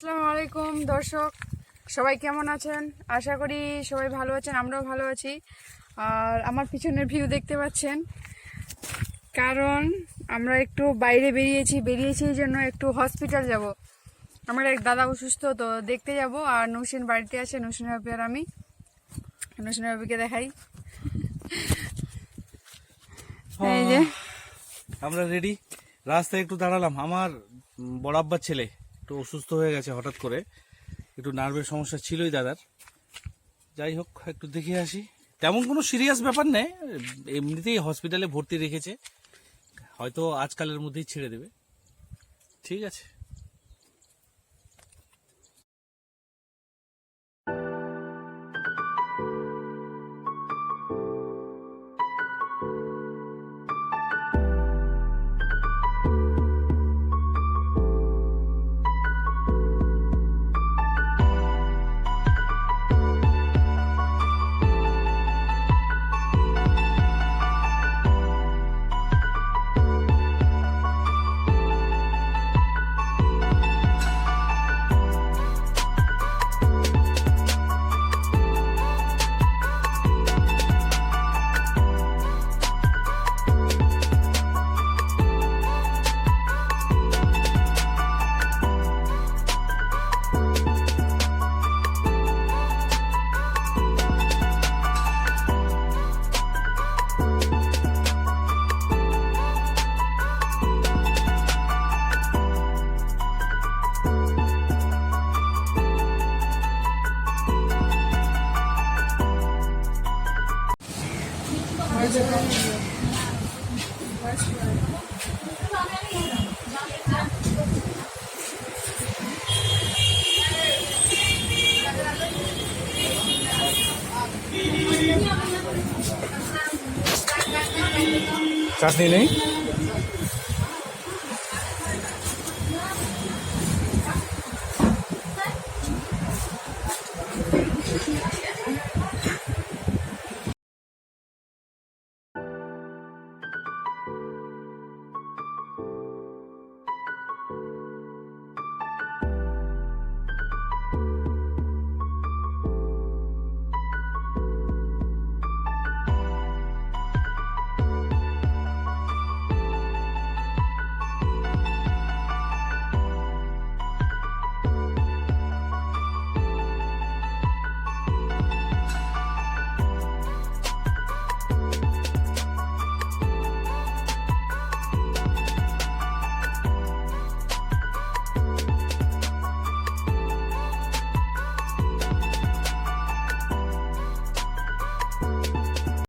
আসসালামু আলাইকুম দর্শক। সবাই কেমন আছেন? আশা করি সবাই ভালো আছেন আমরাও ভালো আছি। আর আমার পিছনের ভিউ দেখতে পাচ্ছেন। কারণ আমরা একটু বাইরে বেরিয়েছি বেরিয়েছি এই জন্য একটু হসপিটাল যাব। আমার এক দাদা অসুস্থ তো দেখতে যাব। আর নৌসিন বাড়িতে আছে নৌসিন ভাবি আর আমি। নৌসিন ভাবিকে দেখাই। এই যে। আমরা রেডি রাস্তায় একটু দাঁড়ালাম। আমার উম, বড় আব্বার ছেলে। একটু অসুস্থ হয়ে গেছে হঠাৎ করে। একটু নার্ভের সমস্যা ছিলই দাদার। যাই হোক, একটু দেখে আসি। তেমন কোনো সিরিয়াস ব্যাপার নেই। এমনিতেই হসপিটালে ভর্তি রেখেছে। হয়তো আজকালের মধ্যেই ছেড়ে দেবে। ঠিক আছে। চাটনি নেই?